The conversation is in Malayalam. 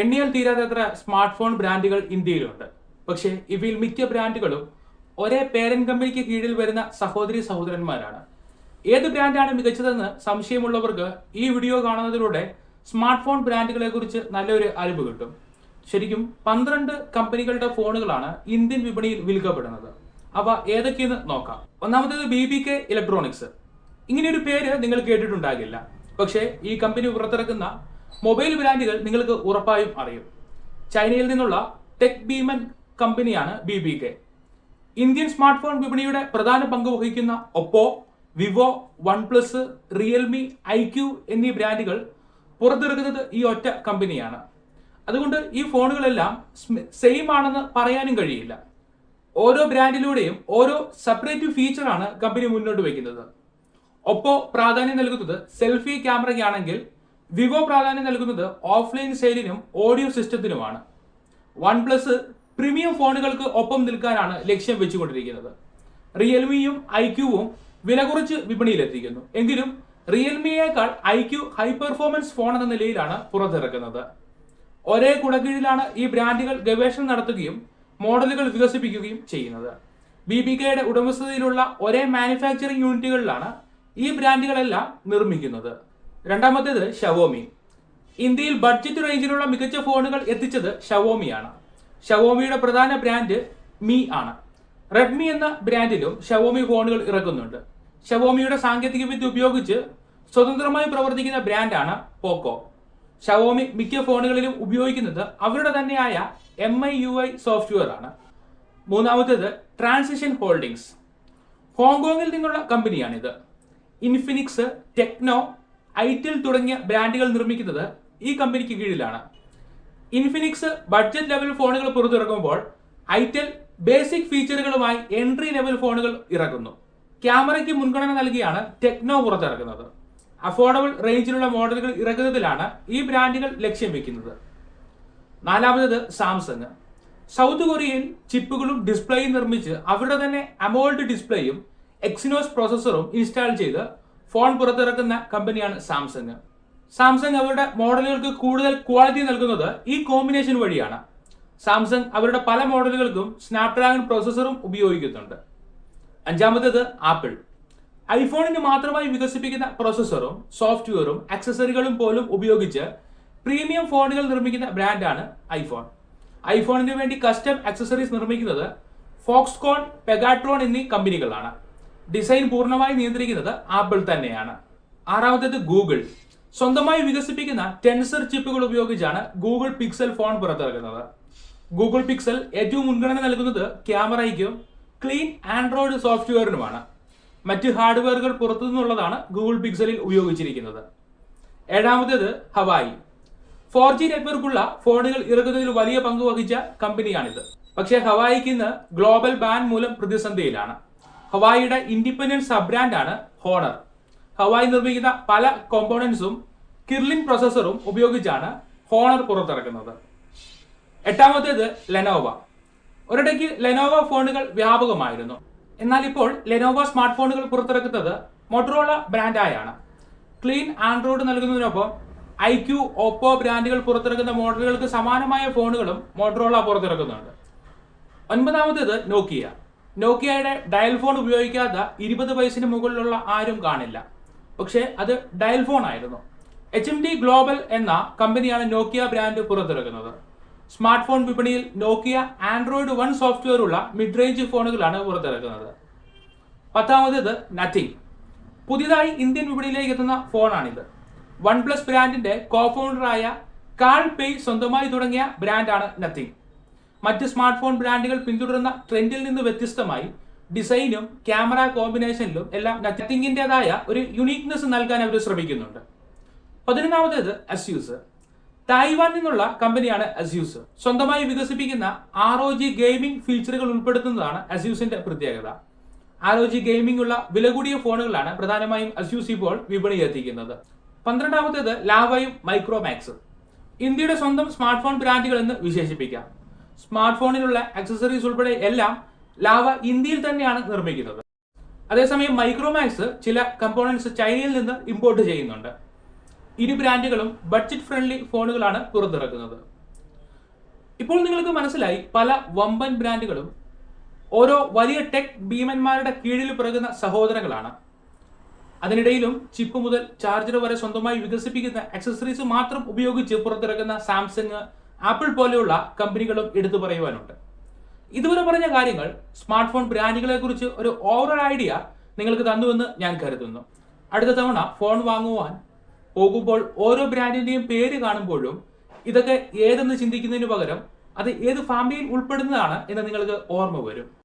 എണ്ണിയാൽ തീരാത്തത്ര സ്മാർട്ട് ഫോൺ ബ്രാൻഡുകൾ ഇന്ത്യയിലുണ്ട്. പക്ഷേ ഇവയിൽ മിക്ക ബ്രാൻഡുകളും ഒരേ പേരൻ കമ്പനിക്ക് കീഴിൽ വരുന്ന സഹോദരി സഹോദരന്മാരാണ്. ഏത് ബ്രാൻഡാണ് മികച്ചതെന്ന് സംശയമുള്ളവർക്ക് ഈ വീഡിയോ കാണുന്നതിലൂടെ സ്മാർട്ട് ഫോൺ ബ്രാൻഡുകളെ കുറിച്ച് നല്ലൊരു അറിവ് കിട്ടും. ശരിക്കും പന്ത്രണ്ട് കമ്പനികളുടെ ഫോണുകളാണ് ഇന്ത്യൻ വിപണിയിൽ വിൽക്കപ്പെടുന്നത്. അവ ഏതൊക്കെയെന്ന് നോക്കാം. ഒന്നാമത്തേത് ബി ബി കെ ഇലക്ട്രോണിക്സ്. ഇങ്ങനെയൊരു പേര് നിങ്ങൾ കേട്ടിട്ടുണ്ടാകില്ല. പക്ഷേ ഈ കമ്പനി പുറത്തിറക്കുന്ന മൊബൈൽ ബ്രാൻഡുകൾ നിങ്ങൾക്ക് ഉറപ്പായും അറിയും. ചൈനയിൽ നിന്നുള്ള ടെക് ഭീമൻ കമ്പനിയാണ് B B K Indian smart phone വിപണിയുടെ പ്രധാന പങ്ക് വഹിക്കുന്ന Oppo Vivo One Plus Realme I Q എന്നീ ബ്രാൻഡുകൾ പുറത്തിറക്കുന്നത് ഈ ഒറ്റ കമ്പനിയാണ്. അതുകൊണ്ട് ഈ ഫോണുകളെല്ലാം സെയിം ആണെന്ന് പറയാനും കഴിയില്ല. ഓരോ ബ്രാൻഡിലൂടെയും ഓരോ സെപ്പറേറ്റ് ഫീച്ചറാണ് കമ്പനി മുന്നോട്ട് വയ്ക്കുന്നത്. ഒപ്പോ പ്രാധാന്യം നൽകുന്നത് സെൽഫി ക്യാമറയ്ക്കാണെങ്കിൽ വിവോ പ്രാധാന്യം നൽകുന്നത് ഓഫ്ലൈൻ സെയിലിനും ഓഡിയോ സിസ്റ്റത്തിനുമാണ്. വൺ പ്ലസ് പ്രീമിയം ഫോണുകൾക്ക് ഒപ്പം നിൽക്കാനാണ് ലക്ഷ്യം വെച്ചുകൊണ്ടിരിക്കുന്നത്. റിയൽമിയും ഐക്യുവും വില കുറച്ച് വിപണിയിലെത്തിക്കുന്നു. എങ്കിലും റിയൽമിയേക്കാൾ ഐക്യു ഹൈ പെർഫോമൻസ് ഫോൺ എന്ന നിലയിലാണ് പുറത്തിറക്കുന്നത്. ഒരേ കുടക്കീഴിലാണ് ഈ ബ്രാൻഡുകൾ ഗവേഷണം നടത്തുകയും മോഡലുകൾ വികസിപ്പിക്കുകയും ചെയ്യുന്നത്. ബി ബി കെയുടെ ഉടമസ്ഥതയിലുള്ള ഒരേ മാനുഫാക്ചറിംഗ് യൂണിറ്റുകളിലാണ് ഈ ബ്രാൻഡുകളെല്ലാം നിർമ്മിക്കുന്നത്. രണ്ടാമത്തേത് ഷവോമി. ഇന്ത്യയിൽ ബഡ്ജറ്റ് റേഞ്ചിലുള്ള മികച്ച ഫോണുകൾ എത്തിച്ചത് ഷവോമിയാണ്. ഷവോമിയുടെ പ്രധാന ബ്രാൻഡ് മീ ആണ്. റെഡ്മി എന്ന ബ്രാൻഡിലും ഷവോമി ഫോണുകൾ ഇറക്കുന്നുണ്ട്. ഷവോമിയുടെ സാങ്കേതികവിദ്യ ഉപയോഗിച്ച് സ്വതന്ത്രമായി പ്രവർത്തിക്കുന്ന ബ്രാൻഡാണ് പോക്കോ. ഷവോമി മിക്ക ഫോണുകളിലും ഉപയോഗിക്കുന്നത് അവരുടെ തന്നെയായ M I U I software ആണ്. മൂന്നാമത്തേത് ട്രാൻസിഷൻ ഹോൾഡിംഗ്സ് ഹോങ്കോങ്ങിൽ നിന്നുള്ള കമ്പനിയാണിത്. ഇൻഫിനിക്സ് ടെക്നോ ഐറ്റിൽ തുടങ്ങിയ ബ്രാൻഡുകൾ നിർമ്മിക്കുന്നത് ഈ കമ്പനിക്ക് കീഴിലാണ്. ഇൻഫിനിക്സ് ബഡ്ജറ്റ് ലെവൽ ഫോണുകൾ പുറത്തിറക്കുമ്പോൾ ഐറ്റൽ ബേസിക് ഫീച്ചറുകളുമായി എൻട്രി ലെവൽ ഫോണുകൾ ഇറക്കുന്നു ക്യാമറയ്ക്ക് മുൻഗണന നൽകിയാണ് ടെക്നോ പുറത്തിറക്കുന്നത് അഫോർഡബിൾ റേഞ്ചിലുള്ള മോഡലുകൾ ഇറക്കുന്നതിലാണ് ഈ ബ്രാൻഡുകൾ ലക്ഷ്യം വെക്കുന്നത്. നാലാമത് സാംസങ് സൗത്ത് കൊറിയയിൽ ചിപ്പുകളും ഡിസ്പ്ലേയും നിർമ്മിച്ച് അവരുടെ തന്നെ അമോൾഡ് ഡിസ്പ്ലേയും എക്സിനോസ് പ്രോസസ്സറും ഇൻസ്റ്റാൾ ചെയ്ത് ഫോൺ പുറത്തിറക്കുന്ന കമ്പനിയാണ് സാംസങ്. സാംസങ് അവരുടെ മോഡലുകൾക്ക് കൂടുതൽ ക്വാളിറ്റി നൽകുന്നത് ഈ കോമ്പിനേഷൻ വഴിയാണ്. സാംസങ് അവരുടെ പല മോഡലുകൾക്കും സ്നാപ്ഡ്രാഗൺ പ്രോസസ്സറും ഉപയോഗിക്കുന്നുണ്ട്. അഞ്ചാമത്തേത് ആപ്പിൾ. ഐഫോണിന് മാത്രമായി വികസിപ്പിക്കുന്ന പ്രോസസ്സറും സോഫ്റ്റ്വെയറും ആക്സസറികളും പോലും ഉപയോഗിച്ച് പ്രീമിയം ഫോണുകൾ നിർമ്മിക്കുന്ന ബ്രാൻഡാണ് ഐഫോൺ. ഐഫോണിന് വേണ്ടി കസ്റ്റം ആക്സസറീസ് നിർമ്മിക്കുന്നത് ഫോക്സ്കോൺ പെഗാട്രോൺ എന്നീ കമ്പനികളാണ്. ഡിസൈൻ പൂർണമായി നിയന്ത്രിക്കുന്നത് ആപ്പിൾ തന്നെയാണ്. ആറാമത്തേത് ഗൂഗിൾ. സ്വന്തമായി വികസിപ്പിക്കുന്ന ടെൻസർ ചിപ്പുകൾ ഉപയോഗിച്ചാണ് ഗൂഗിൾ പിക്സൽ ഫോൺ പുറത്തിറക്കുന്നത്. ഗൂഗിൾ പിക്സൽ ഏറ്റവും മുൻഗണന നൽകുന്നത് ക്യാമറയ്ക്കും ക്ലീൻ ആൻഡ്രോയിഡ് സോഫ്റ്റ്വെയറിനുമാണ്. മറ്റ് ഹാർഡ്വെയറുകൾ പുറത്തു നിന്നുള്ളതാണ് ഗൂഗിൾ പിക്സലിൽ ഉപയോഗിച്ചിരിക്കുന്നത്. ഏഴാമത്തേത് ഹവായി. ഫോർ ജി നെറ്റ്വർക്കുള്ള ഫോണുകൾ ഇറക്കുന്നതിൽ വലിയ പങ്ക് വഹിച്ച കമ്പനിയാണിത്. പക്ഷേ ഹവായിക്ക് ഇന്ന് ഗ്ലോബൽ ബാൻ മൂലം പ്രതിസന്ധിയിലാണ്. ഹവായിയുടെ ഇൻഡിപെൻഡന്റ് സബ് ബ്രാൻഡാണ് ഹോണർ. ഹവായി നിർമ്മിക്കുന്ന പല കോമ്പോണൻസും കിർലിൻ പ്രോസസ്സറും ഉപയോഗിച്ചാണ് ഹോണർ പുറത്തിറക്കുന്നത്. എട്ടാമത്തേത് ലെനോവ ഒരിടയ്ക്ക് ലെനോവ ഫോണുകൾ വ്യാപകമായിരുന്നു. എന്നാൽ ഇപ്പോൾ ലെനോവ സ്മാർട്ട് ഫോണുകൾ പുറത്തിറക്കുന്നത് മൊട്ടറോള ബ്രാൻഡായാണ് ക്ലീൻ ആൻഡ്രോയിഡ് നൽകുന്നതിനൊപ്പം ഐ ക്യു ഓപ്പോ ബ്രാൻഡുകൾ പുറത്തിറക്കുന്ന മോഡലുകൾക്ക് സമാനമായ ഫോണുകളും മോട്ടറോള പുറത്തിറക്കുന്നുണ്ട്. ഒൻപതാമത്തേത് നോക്കിയ. നോക്കിയയുടെ ഡയൽ ഫോൺ ഉപയോഗിക്കാത്ത ഇരുപത് വയസ്സിന് മുകളിലുള്ള ആരും കാണില്ല. പക്ഷേ അത് ഡയൽ ഫോൺ ആയിരുന്നു. എച്ച് എം ഡി ഗ്ലോബൽ എന്ന കമ്പനിയാണ് നോക്കിയ ബ്രാൻഡ് പുറത്തിറക്കുന്നത്. സ്മാർട്ട് ഫോൺ വിപണിയിൽ നോക്കിയ ആൻഡ്രോയിഡ് വൺ സോഫ്റ്റ്വെയർ ഉള്ള മിഡ് റേഞ്ച് ഫോണുകളാണ് പുറത്തിറക്കുന്നത്. പത്താമത്തേത് നത്തിങ് പുതിയതായി ഇന്ത്യൻ വിപണിയിലേക്ക് എത്തുന്ന ഫോണാണിത് വൺ പ്ലസ് ബ്രാൻഡിന്റെ കോഫൗണ്ടറായ കാൾ പേയ് സ്വന്തമായി തുടങ്ങിയ ബ്രാൻഡാണ് നത്തിങ് മറ്റ് സ്മാർട്ട് ഫോൺ ബ്രാൻഡുകൾ പിന്തുടരുന്ന ട്രെൻഡിൽ നിന്ന് വ്യത്യസ്തമായി ഡിസൈനും ക്യാമറ കോമ്പിനേഷനിലും എല്ലാം നത്തിങ്ങിന്റെതായ ഒരു യുണീക്നെസ് നൽകാൻ അവർ ശ്രമിക്കുന്നുണ്ട്. പതിനൊന്നാമത്തേത് അസ്യൂസ് തായ്വാൻ നിന്നുള്ള കമ്പനിയാണ് അസ്യൂസ് സ്വന്തമായി വികസിപ്പിക്കുന്ന ആർ ഒ ജി ഗെയിമിംഗ് ഫീച്ചറുകൾ ഉൾപ്പെടുത്തുന്നതാണ് അസ്യൂസിന്റെ പ്രത്യേകത. ആർ ഒ ജി ഗെയിമിംഗ് ഉള്ള വില കൂടിയ ഫോണുകളാണ് പ്രധാനമായും അസ്യൂസ് ഇപ്പോൾ വിപണിയിൽ എത്തിക്കുന്നത്. പന്ത്രണ്ടാമത്തേത് ലാവയും മൈക്രോമാക്സും ഇന്ത്യയുടെ സ്വന്തം സ്മാർട്ട് ഫോൺ ബ്രാൻഡുകൾ എന്ന് വിശേഷിപ്പിക്കാം. സ്മാർട്ട് ഫോണിലുള്ള ആക്സസറീസ് ഉൾപ്പെടെ എല്ലാം ലാവ ഇന്ത്യയിൽ തന്നെയാണ് നിർമ്മിക്കുന്നത്. അതേസമയം മൈക്രോമാക്സ് ചില കമ്പോണൻസ് ചൈനയിൽ നിന്ന് ഇമ്പോർട്ട് ചെയ്യുന്നുണ്ട്. ഇരു ബ്രാൻഡുകളും ബഡ്ജറ്റ് ഫ്രണ്ട്ലി ഫോണുകളാണ് പുറത്തിറക്കുന്നത്. ഇപ്പോൾ നിങ്ങൾക്ക് മനസ്സിലായി പല വമ്പൻ ബ്രാൻഡുകളും ഓരോ വലിയ ടെക് ഭീമന്മാരുടെ കീഴിൽ പിറകുന്ന സഹോദരങ്ങളാണ്. അതിനിടയിലും ചിപ്പ് മുതൽ ചാർജർ വരെ സ്വന്തമായി വികസിപ്പിക്കുന്ന അക്സസറീസ് മാത്രം ഉപയോഗിച്ച് പുറത്തിറക്കുന്ന സാംസങ് ആപ്പിൾ പോലെയുള്ള കമ്പനികളും എടുത്തു പറയുവാനുണ്ട്. ഇതുവരെ പറഞ്ഞ കാര്യങ്ങൾ സ്മാർട്ട് ഫോൺ ബ്രാൻഡുകളെ കുറിച്ച് ഒരു ഓവറോൾ ഐഡിയ നിങ്ങൾക്ക് തന്നുവെന്ന് ഞാൻ കരുതുന്നു. അടുത്ത തവണ ഫോൺ വാങ്ങുവാൻ പോകുമ്പോൾ ഓരോ ബ്രാൻഡിന്റെയും പേര് കാണുമ്പോഴും ഇതൊക്കെ ഏതെന്ന് ചിന്തിക്കുന്നതിന് പകരം അത് ഏത് ഫാമിലിയിൽ ഉൾപ്പെടുന്നതാണ് എന്ന് നിങ്ങൾക്ക് ഓർമ്മ വരും.